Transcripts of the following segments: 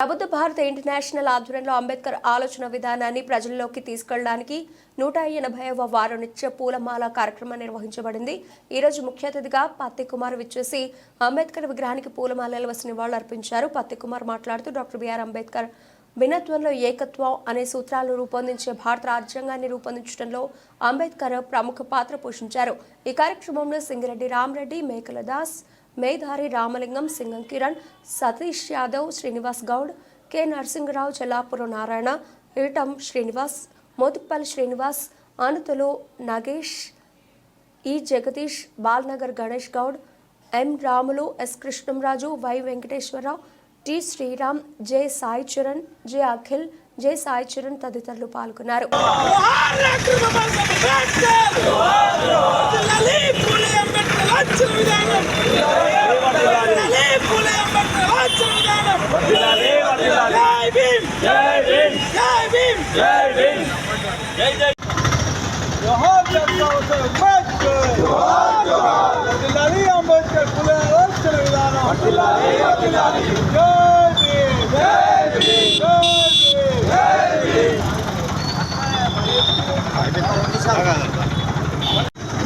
ప్రబుద్ధ భారత ఇంటర్నేషనల్ ఆధ్వర్యంలో అంబేద్కర్ ఆలోచన విధానాన్ని ప్రజల్లోకి తీసుకెళ్ళడానికి నూట ఎనభైవ వారం నిత్య పూలమాల కార్యక్రమం నిర్వహించబడింది. ఈ రోజు ముఖ్య అతిథిగా పత్తి కుమార్ విచ్చేసి అంబేద్కర్ విగ్రహానికి పూలమాలలు వేసి నివాళులర్పించారు పత్తి కుమార్ మాట్లాడుతూ డాక్టర్ బిఆర్ అంబేద్కర్ భిన్నత్వంలో ఏకత్వం అనే సూత్రాలను రూపొందించే భారత రాజ్యాంగాన్ని రూపొందించడంలో అంబేద్కర్ ప్రముఖ పాత్ర పోషించారు. ఈ కార్యక్రమంలో Singireddy Ramareddy Mekala Das Medhari Ramalingam Singam Kiran Satish Yadav Srinivas Goud K Narasimharao Chellapuram Narayana Eetam Srinivas Mothipalli Srinivas Anuthulu Nagesh E Jagadish Balanagar Ganesh Goud M Ramulu S Krishnamraju Y Venkateswararao T Sriram J Sai Charan J Akhil J Sai Charan తదితరులు పాల్గొన్నారు జోహార్ doctor Babasaheb Ambedkar జిల్లాలి పూలే అంబేద్కర్ రాజ్యాంగ విధానం జిల్లాలి పూలే అంబేద్కర్ రాజ్యాంగ విధానం జై భీమ్ జై భీమ్ జై భీమ్ జై భీమ్ జోహార్ డాక్టర్ బాబాసాహెబ్ అంబేద్కర్ జోహార్ జోహార్ జిల్లాలి అంబేద్కర్ పూలే రాజ్యాంగ విధానం జిల్లాలి జిల్లాలి జై భీమ్ జై భీమ్ జై భీమ్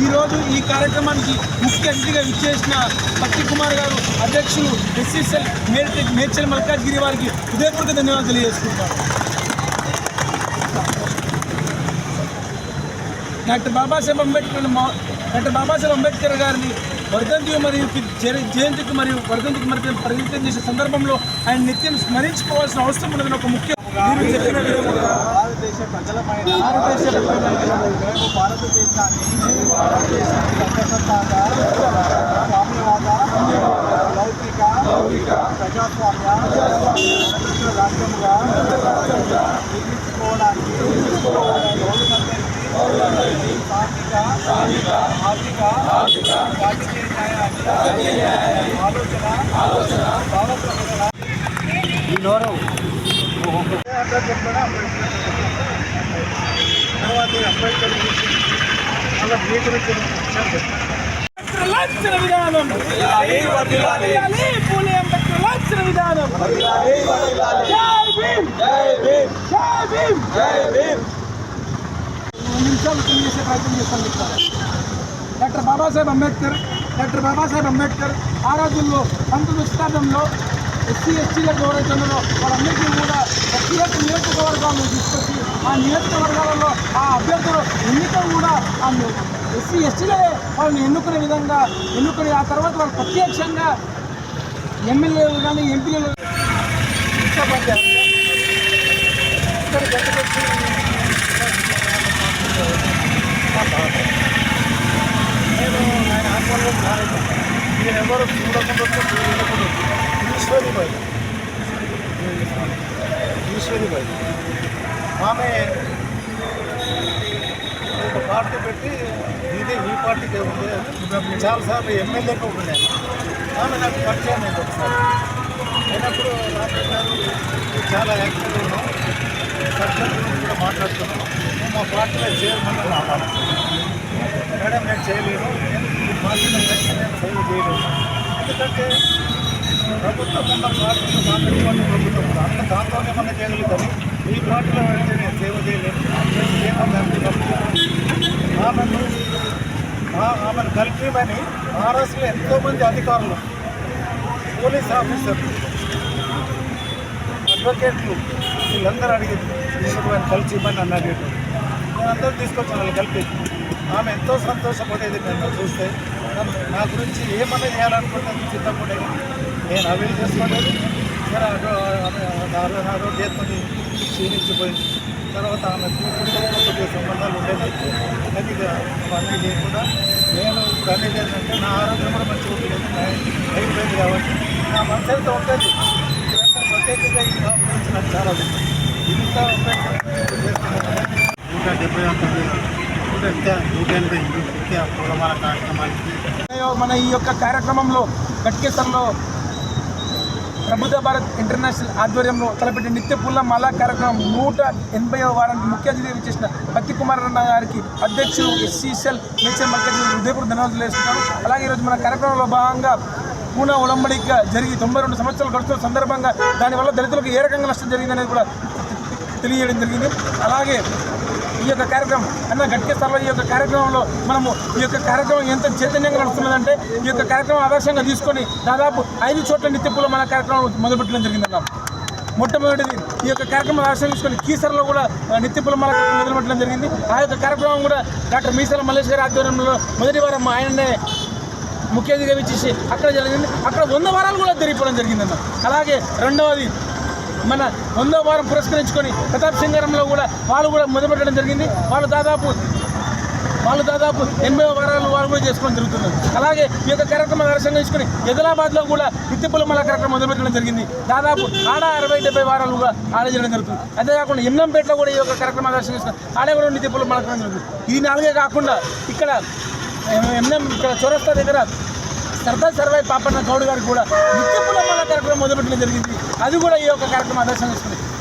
ఈరోజు ఈ కార్యక్రమానికి ముఖ్య అతిథిగా విచ్చేసిన పత్తి కుమార్ గారు అధ్యక్షులు ఎస్సీసెల్ మేడ్చల్ మేడ్చల్ మల్కాజ్గిరి వారికి హృదయపూర్వక ధన్యవాదాలు తెలియజేసుకుంటారు డాక్టర్ బాబాసాహెబ్ అంబేద్కర్ మా- డాక్టర్ బాబాసాహెబ్ అంబేద్కర్ గారిని వర్ధంతి మరియు జయంతికి మరియు వర్ధంతికి మధ్య పరిమితం చేసే సందర్భంలో ఆయన నిత్యం స్మరించుకోవాల్సిన అవసరం ఉన్నదని ఒక ముఖ్య మీరు చెప్పిన విధంగా భారతదేశ ప్రజలపైన భారతదేశ భారతదేశాన్ని భారతదేశాన్ని సత్యసత్తాక స్వామ్యవాద లౌకిక ప్రజాస్వామ్య స్వతంత్ర నిర్మించుకోవడానికి తర్వాత అంబేద్కర్ గురించి మళ్ళీ మీ గురించి లాంఛన విధానం వర్ధిల్లాలి. పూలే అంబేద్కర్ లాంఛన విధానం జై భీమ్ జై భీమ్ జై భీమ్ జై భీమ్ నిమిషాలు తెలియజేసే ప్రయత్నం చేస్తాను చెప్తారు డాక్టర్ బాబాసాహెబ్ అంబేద్కర్ డాక్టర్ బాబాసాహెబ్ అంబేద్కర్ ఆ రోజుల్లో పంతొమ్మిది శతాబ్దంలో ఎస్సీ ఎస్టీలకు ఎవరైతే ఉన్నారో వాళ్ళందరికీ కూడా ప్రత్యేక నియోజకవర్గాలను తీసుకొచ్చి ఆ నియోజకవర్గాలలో ఆ అభ్యర్థులు ఎన్నిక కూడా ఆ ఎస్సీ ఎస్టీలే వాళ్ళని ఎన్నుకునే విధంగా ఎన్నుకుని ఆ తర్వాత వాళ్ళు ప్రత్యక్షంగా ఎమ్మెల్యేలు కానీ ఎంపీలు ఇష్టపడ్డారు. ఇక్కడ నేను ఆయన ఆత్మలో మారేశాను మీరు ఎవరు చూడకుండా చూడకుండా ఈశ్వరి బయట ఈశ్వరి బయట ఆమె ఒక పార్టీ పెట్టి ఇది ఈ పార్టీకి ఉంది అని చాలాసార్లు ఎమ్మెల్యేగా ఉన్నాయి ఆమె నాకు పరిచయం అయింది ఒకసారి అయినప్పుడు రాజేష్ గారు చాలా యాక్టివ్గా ఉన్నాం. సర్పంచ్ గురించి కూడా మాట్లాడుతున్నాం. నువ్వు మా పార్టీలో చైర్మన్ రావాలి. మేడం నేను చేయలేను ఈ పార్టీలో నేను సేవ చేయలేను ఎందుకంటే ప్రభుత్వం ఉన్న పార్టీలో మాట్లాడుకోవాలి ప్రభుత్వం. కూడా అంత దాంతోనే మనం చేయగలుగుతాము ఈ పార్టీలో వెళ్తే నేను సేవ చేయలేను. ఆమెను ఆమెను కలిపిమని మహారాష్ట్రలో ఎంతోమంది అధికారులు పోలీస్ ఆఫీసర్లు అడ్వకేట్లు వీళ్ళందరూ అడిగింది తీసుకుని కలిసి ఇవ్వండి అన్నాడు. నేను అందరూ తీసుకొచ్చి వాళ్ళు కలిపి ఆమె ఎంతో సంతోషపడేది నన్ను చూస్తే. నా గురించి ఏమన్నా చేయాలనుకుంటే చిత్తపడేది నేను అవిలు చేసుకోలేదు. సరే అటు ఆమె ఆరో- ఆరోగ్యంతో క్షీణించిపోయింది. తర్వాత ఆమె కూతురుతో సంబంధాలు ఉండేది కానీ ఇక అవన్నీ లేకుండా నేను ఇప్పుడు అనేది ఏంటంటే నా ఆరోగ్యం కూడా మంచిగా ఉంటుంది అయిపోయింది కాబట్టి నా మనసు ఉంటుంది ప్రత్యేకంగా ఈ గురించి నాకు చాలా ఇంత ఇంత నూట డెబ్బై ఒకటి నూట నూట ఎనభై నిత్య పూలమాల కార్యక్రమానికి. మన ఈ యొక్క కార్యక్రమంలో గట్కేసర్లో ప్రభుత్వ భారత్ ఇంటర్నేషనల్ ఆధ్వర్యంలో తలపెట్టిన నిత్య పుల్ల కార్యక్రమం నూట ఎనభై వారానికి ముఖ్య అతిథి చేసిన పత్తి కుమార్ అన్న గారికి అధ్యక్షులు ఎస్సీసెల్ మేచర్ మార్కెట్ ఉదయపూర్ ధన్యవాదాలు వేస్తున్నాను అలాగే ఈరోజు మన కార్యక్రమంలో భాగంగా పూనా ఉలంబడిగా జరిగి తొంభై రెండు సంవత్సరాలు గడుస్తున్న సందర్భంగా దానివల్ల దళితులకు ఏ రకంగా నష్టం జరిగిందనేది కూడా తెలియజేయడం జరిగింది. అలాగే ఈ యొక్క కార్యక్రమం అన్న గట్కే ఈ యొక్క కార్యక్రమంలో మనము ఈ యొక్క కార్యక్రమం ఎంత చైతన్యంగా నడుస్తున్నదంటే ఈ యొక్క కార్యక్రమం ఆదర్శంగా తీసుకొని దాదాపు ఐదు చోట్ల నిత్యపుల మన కార్యక్రమం మొదలుపెట్టడం జరిగిందన్న. మొట్టమొదటిది ఈ యొక్క కార్యక్రమం ఆశ్రయం తీసుకొని కీసర్లో కూడా నిత్యపుల నిత్యపూల మన మొదలుపెట్టడం జరిగింది. ఆ యొక్క కార్యక్రమం కూడా డాక్టర్ మీసాల మల్లేష్ గారి ఆధ్వర్యంలో మొదటి వారం ఆయననే ముఖ్య అతిథిగా ఇచ్చేసి అక్కడ జరిగింది. అక్కడ వంద వారాలు కూడా జరిగిపోవడం జరిగిందన్న. అలాగే రెండవది మన వందో వారం పురస్కరించుకొని ప్రతాప్ సింగారంలో కూడా వాళ్ళు కూడా మొదలుపెట్టడం జరిగింది. వాళ్ళు దాదాపు వాళ్ళు దాదాపు ఎనభై వారాలు వాళ్ళు కూడా చేసుకోవడం జరుగుతుంది అలాగే ఈ యొక్క కార్యక్రమం దర్శనం చేసుకుని ఎదిలాబాద్లో కూడా నిత్యపుల మల కార్యక్రమం మొదలుపెట్టడం జరిగింది. దాదాపు ఆడ అరవై డెబ్బై వారాలు కూడా ఆడ చేయడం జరుగుతుంది. అంతేకాకుండా ఎన్నంపేటలో కూడా ఈ యొక్క కార్యక్రమం దర్శనం చేసుకుని ఆడ కూడా నిత్యపుల మల జరుగుతుంది. ఇది నాలుగే కాకుండా ఇక్కడ ఎన్ఎం ఇక్కడ చౌరస్తా దగ్గర సర్దార్ సర్వాయి పాపన్న గౌడ్ గారికి కూడా నిత్య పులమాల కార్యక్రమం మొదలుపెట్టడం జరిగింది. అది కూడా ఈ యొక్క కార్యక్రమం ఆదర్శం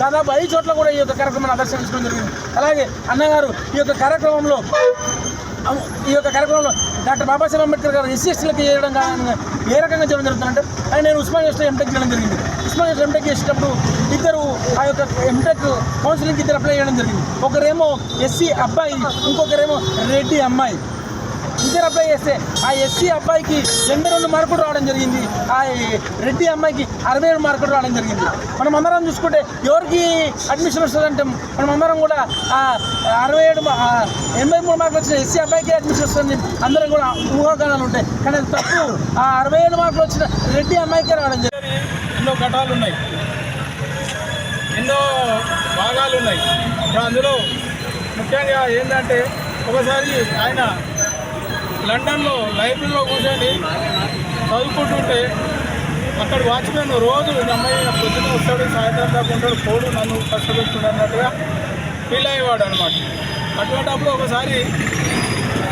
దాదాపు ఐదు చోట్ల కూడా ఈ యొక్క కార్యక్రమాన్ని ఆదర్శించడం జరిగింది. అలాగే అన్నగారు ఈ యొక్క కార్యక్రమంలో ఈ యొక్క కార్యక్రమంలో డాక్టర్ బాబాసాహెబ్ అంబేద్కర్ గారు ఎస్సీ ఎస్టీలకు చేయడం కారణంగా ఏ రకంగా చేయడం జరుగుతుందంటే ఆయన నేను ఉస్మాన్ యూనివర్సిటీ ఎంటెక్ చేయడం జరిగింది. ఉస్మాన్ యూనివర్సిటీ ఎంటెక్ చేసేటప్పుడు ఇద్దరు ఆ యొక్క ఎంటెక్ కౌన్సిలింగ్కి ఇద్దరు అప్లై చేయడం జరిగింది. ఒకరేమో ఎస్సీ అబ్బాయి ఇంకొకరేమో రెడ్డి అమ్మాయి. ఇద్దరు అప్లై చేస్తే ఆ ఎస్సీ అబ్బాయికి ఎనభై రెండు మార్కులు రావడం జరిగింది. ఆ రెడ్డి అమ్మాయికి అరవై ఏడు మార్కులు రావడం జరిగింది. మనం అందరం చూసుకుంటే ఎవరికి అడ్మిషన్ వస్తుందంటే మనం అందరం కూడా ఆ అరవై ఏడు ఎనభై మూడు మార్కులు వచ్చిన ఎస్సీ అబ్బాయికి అడ్మిషన్ వస్తుంది అందరం కూడా ఊహాగానాలు ఉంటాయి. కానీ అది తప్పు. ఆ అరవై ఏడు మార్కులు వచ్చిన రెడ్డి అమ్మాయికి రావడం జరిగింది. ఎన్నో ఘటాలు ఉన్నాయి. ఎన్నో భాగాలు ఉన్నాయి. ఇప్పుడు అందులో ముఖ్యంగా ఏంటంటే ఒకసారి ఆయన లండన్లో లైబ్రరీలో కూర్చొని చదువుకుంటుంటే అక్కడ వాచ్మెన్ రోజు అమ్మాయి పొద్దున వస్తాడు సాయంత్రం దాకా ఉంటాడు పోడు నన్ను కష్టపెట్టుడు అన్నట్టుగా ఫీల్ అయ్యేవాడు అనమాట అటువంటిప్పుడు ఒకసారి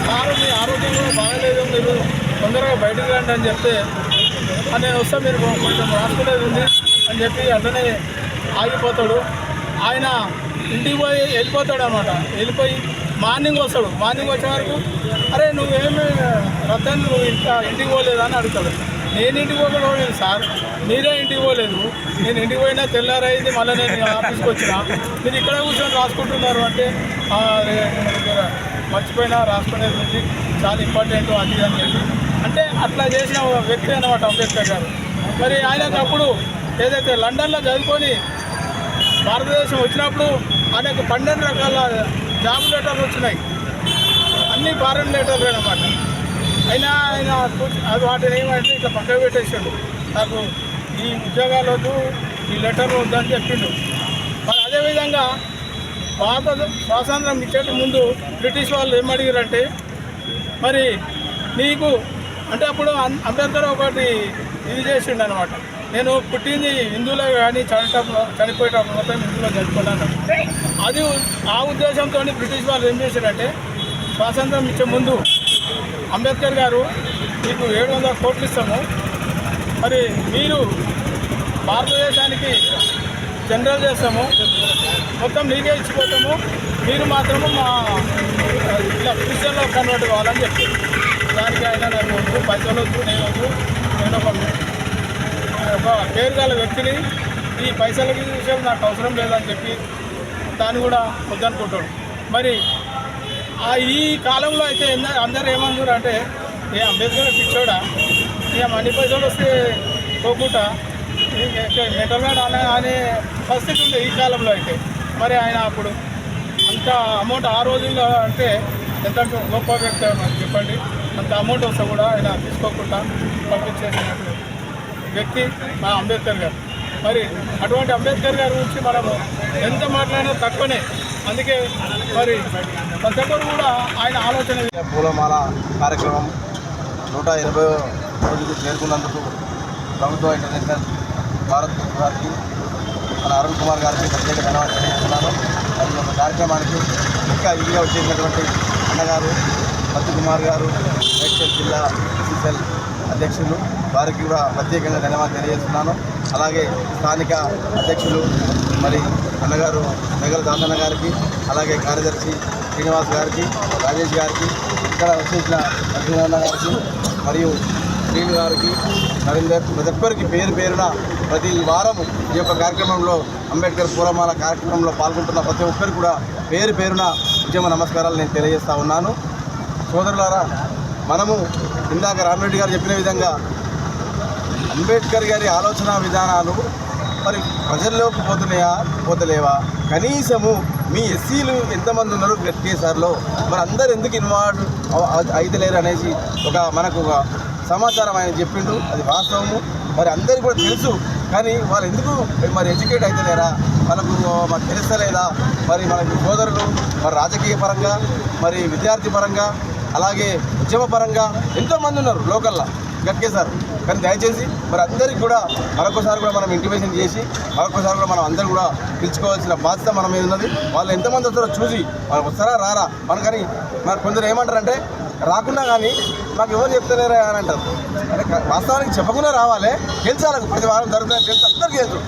సారు మీ ఆరోగ్యం కూడా బాగలేదు మీరు తొందరగా బయటకు రండి అని చెప్తే నేను వస్తా మీరు కొంచెం రాసుకునేది ఉంది అని చెప్పి అట్లనే ఆగిపోతాడు. ఆయన ఇంటికి పోయి వెళ్ళిపోతాడు అనమాట వెళ్ళిపోయి మార్నింగ్ వస్తాడు. మార్నింగ్ వచ్చే వరకు అరే నువ్వేమి రతన్ నువ్వు ఇంకా ఇంటికి పోలేదా? అని అడుగుతాడు. నేను ఇంటికి పోలేదు సార్? మీరే ఇంటికి పోలేదు నేను ఇంటికి పోయినా తెల్లారైంది మళ్ళీ నేను ఆఫీస్కి వచ్చిన. మీరు ఇక్కడ కూర్చొని రాసుకుంటున్నారు అంటే మర్చిపోయినా రాసుకునేది గురించి చాలా ఇంపార్టెంట్ అది అని చెప్పి. అంటే అట్లా చేసిన ఒక వ్యక్తి అనమాట అంబేద్కర్ గారు. మరి ఆయనకు అప్పుడు ఏదైతే లండన్లో చదువుకొని భారతదేశం వచ్చినప్పుడు ఆయనకు పన్నెండు రకాల జాబ్ లెటర్లు వచ్చినాయి. అన్ని ఫారెన్ లెటర్లు అనమాట అయినా ఆయన అది వాటిని ఏమంటే ఇట్లా పక్కకు పెట్టేసాడు. నాకు ఈ ఉద్యోగాలు వద్దు ఈ లెటర్లు వద్దని చెప్పిండు. మరి అదేవిధంగా భారత స్వాతంత్రం ఇచ్చేట ముందు బ్రిటిష్ వాళ్ళు ఏమడిగారంటే మరి నీకు అంటే అప్పుడు అంబేద్కర్ ఒకటి ఇది చేసిండు అనమాట నేను పుట్టింది హిందువులో కానీ చనిటప్పుడు చనిపోయేటప్పుడు మొత్తం హిందువులో చనిపోయాను అది ఆ ఉద్దేశంతో బ్రిటిష్ వాళ్ళు ఏం చేశారంటే స్వాతంత్రం ఇచ్చే ముందు అంబేద్కర్ గారు మీకు ఏడు వందల కోట్లు ఇస్తాము. మరి మీరు భారతదేశానికి జనరల్ చేస్తాము. మొత్తం నీకే ఇచ్చిపోతాము. మీరు మాత్రము మా ఇలా క్రిస్టియన్లో కన్వర్ట్ కావాలని చెప్పారు దానికి ఆయన నాకు వద్దు పైసలు వద్దు నేను వద్దు నేను ఒక ఒక పేరు గల వ్యక్తిని ఈ పైసలకి విషయం నాకు అవసరం లేదని చెప్పి దాన్ని కూడా వద్దనుకుంటాడు. మరి ఆ ఈ కాలంలో అయితే అందరూ అందరు ఏమన్నారు అంటే ఏ అంబేద్కర్ పిచ్చోడా? ఇక మనీ పైసలు వస్తే పోకుండా మెటల్ అనే అనే పరిస్థితి ఉంది ఈ కాలంలో అయితే. మరి ఆయన అప్పుడు అంత అమౌంట్ ఆ రోజుల్లో అంటే ఎంత గొప్ప వ్యక్తి చెప్పండి. అంత అమౌంట్ వస్తే కూడా ఆయన తీసుకోకుండా పంపించేసినట్టు. వ్యక్తి మా అంబేద్కర్ గారు. మరి అటువంటి అంబేద్కర్ గారి గురించి మనము ఎంత మాట్లాడినా తక్కువనే. అందుకే మరి ప్రతి ఒక్కరు కూడా ఆయన ఆలోచన పూలమాల కార్యక్రమం నూట ఎనభై రోజుకు చేరుకున్నందుకు ప్రభుత్వ ఇంటర్నేషనల్ భారత్ గారికి మన అరుణ్ కుమార్ గారికి ప్రత్యేక ధన్యవాదాలు తెలియజేస్తున్నాను. మరి ఒక కార్యక్రమానికి ఇంకా ఇదిగా వచ్చేసినటువంటి అన్నగారు పత్తి కుమార్ గారు మేడ్చల్ జిల్లా ఎస్ఎస్ఎల్ అధ్యక్షులు వారికి కూడా ప్రత్యేకంగా ధన్యవాదాలు తెలియజేస్తున్నాను. అలాగే స్థానిక అధ్యక్షులు మరి అన్నగారు మెగల దాసన్న గారికి అలాగే కార్యదర్శి శ్రీనివాస్ గారికి రాజేష్ గారికి ఇక్కడ వచ్చేసిన లక్ష్మీనారాయణ గారికి మరియు శ్రీను గారికి నరేందర్ ప్రతి ఒక్కరికి పేరు పేరున ప్రతి వారం ఈ యొక్క కార్యక్రమంలో అంబేద్కర్ పూలమాల కార్యక్రమంలో పాల్గొంటున్న ప్రతి ఒక్కరికి కూడా పేరు పేరున ఉద్యమ నమస్కారాలు నేను తెలియజేస్తా ఉన్నాను. సోదరులారా మనము ఇందాక రామరెడ్డి గారు చెప్పిన విధంగా అంబేద్కర్ గారి ఆలోచన విధానాలు మరి ప్రజల్లోకి పోతున్నాయా పోతలేవా? కనీసము మీ ఎస్సీలు ఎంతమంది ఉన్నారు బ్లడ్ మరి అందరు ఎందుకు ఇన్వాల్వ్ అయితలేరు అనేసి ఒక మనకు ఒక సమాచారం ఆయన చెప్పిండు. అది వాస్తవము. మరి అందరికీ కూడా తెలుసు. కానీ వాళ్ళు ఎందుకు మరి ఎడ్యుకేట్ అవుతలేరా మనకు మాకు తెలుస్తలేదా? మరి మనకి సోదరులు మరి రాజకీయ పరంగా మరి విద్యార్థి పరంగా అలాగే ఉద్యమపరంగా ఎంతోమంది ఉన్నారు లోకల్లో. సార్. కానీ దయచేసి మరి అందరికీ కూడా మరొకసారి కూడా మనం ఇంటిమేషన్ చేసి మరొకసారి కూడా మనం అందరూ కూడా పిలుచుకోవాల్సిన బాధ్యత మన మీద ఉన్నది. వాళ్ళు ఎంతమంది వస్తారో చూసి వాళ్ళు వస్తారా రారా? మన కానీ మరి కొందరు ఏమంటారంటే రాకుండా కానీ మాకు ఎవరు చెప్తలేరా అని అంటారు. అంటే వాస్తవానికి చెప్పకుండా రావాలి. గెలిచాలి ప్రతి వారం జరుగుతుంది గెలిచి అందరికీ తెలుసు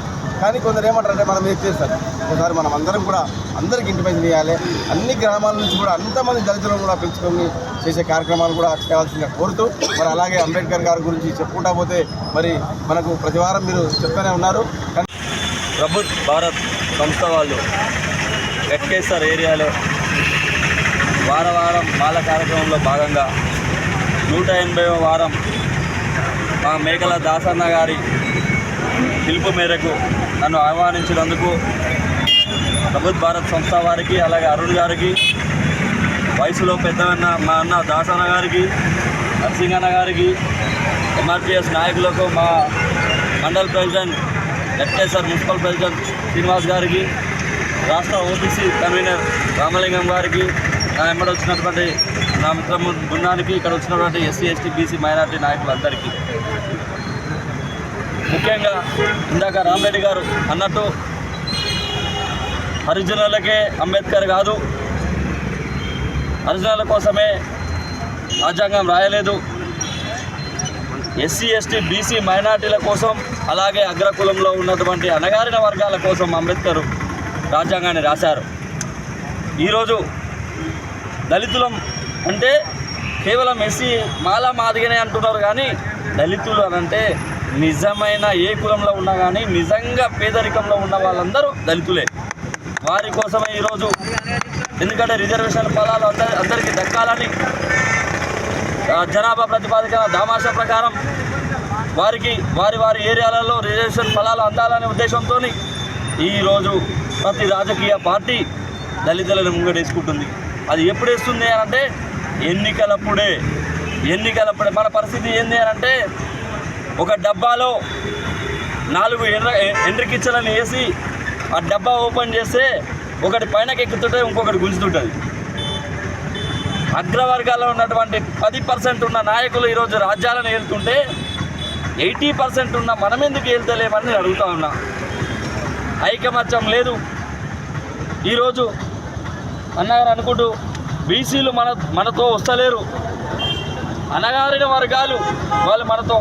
కానీ కొందరు ఏమంటారంటే మనం ఏం చేస్తారు ఒకసారి మనం అందరం కూడా అందరికి ఇంటిమేషన్ చేయాలి. అన్ని గ్రామాల నుంచి కూడా అంతమంది దళితులను కూడా పెంచుకొని చేసే కార్యక్రమాలు కూడా చేయాల్సిందిగా కోరుతూ మరి అలాగే అంబేద్కర్ గారి గురించి చెప్పుకుంటా పోతే మరి మనకు ప్రతివారం మీరు చెప్తూనే ఉన్నారు. కానీ ప్రభుత్ భారత్ సంస్థ వాళ్ళు గట్కేశ్వర్ ఏరియాలో వార వారం మాల కార్యక్రమంలో భాగంగా నూట ఎనభైవ వారం మా మేకల దాసన్న గారి పిలుపు మేరకు నన్ను ఆహ్వానించినందుకు ప్రభుత్ భారత్ సంస్థ వారికి అలాగే అరుణ్ గారికి వయసులో పెద్దవన్న మా అన్న దాసన్న గారికి నరసింగన్న గారికి ఎంఆర్పిఎస్ నాయకులకు మా mandal president Ghatkesar municipal president Srinivas గారికి రాష్ట్ర ఓబీసీ కన్వీనర్ రామలింగం గారికి నా వెంబడి వచ్చినటువంటి నా మిత్ర బృందానికి ఇక్కడ వచ్చినటువంటి ఎస్సీ ఎస్టీ బీసీ మైనార్టీ నాయకులందరికీ. ముఖ్యంగా ఇందాక రామరెడ్డి గారు అన్నట్టు హరిజనులకే అంబేద్కర్ కాదు. హరిజనుల కోసమే రాజ్యాంగం రాయలేదు. ఎస్సీ ఎస్టీ బీసీ మైనార్టీల కోసం అలాగే అగ్రకులంలో ఉన్నటువంటి అణగారిన వర్గాల కోసం అంబేద్కర్ రాజ్యాంగాన్ని రాశారు. ఈరోజు దళితులం అంటే కేవలం ఎస్సీ మాల మాదిగనే అంటున్నారు కానీ దళితులు అనంటే నిజమైన ఏ కులంలో ఉన్నా కానీ నిజంగా పేదరికంలో ఉన్న వాళ్ళందరూ దళితులే. వారి కోసమే ఈరోజు ఎందుకంటే రిజర్వేషన్ ఫలాలు అందరి అందరికీ దక్కాలని జనాభా ప్రతిపాదిక దామాషా ప్రకారం వారికి వారి వారి ఏరియాలలో రిజర్వేషన్ ఫలాలు అందాలనే ఉద్దేశంతో ఈరోజు ప్రతి రాజకీయ పార్టీ దళితులను ముంగడేసుకుంటుంది. అది ఎప్పుడు వేస్తుంది అని అంటే ఎన్నికలప్పుడే. ఎన్నికలప్పుడే. మన పరిస్థితి ఏంది అని అంటే ఒక డబ్బాలో నాలుగు ఎండ్ర ఎండ్రికిచ్చలని వేసి ఆ డబ్బా ఓపెన్ చేస్తే ఒకటి పైనకి ఎక్కుతుంటే ఇంకొకటి గుంజుతుంటుంది. అగ్రవర్గాల్లో ఉన్నటువంటి పది పర్సెంట్ ఉన్న నాయకులు ఈరోజు రాజ్యాలను ఏలుతుంటే ఎయిటీ పర్సెంట్ ఉన్న మనం ఎందుకు ఏళ్తలేమని నేను అడుగుతా ఉన్నా. ఐకమత్యం లేదు. ఈరోజు అన్నగారు అనుకుంటూ బీసీలు మన మనతో వస్తలేరు. అనగారిన వర్గాలు వాళ్ళు మనతో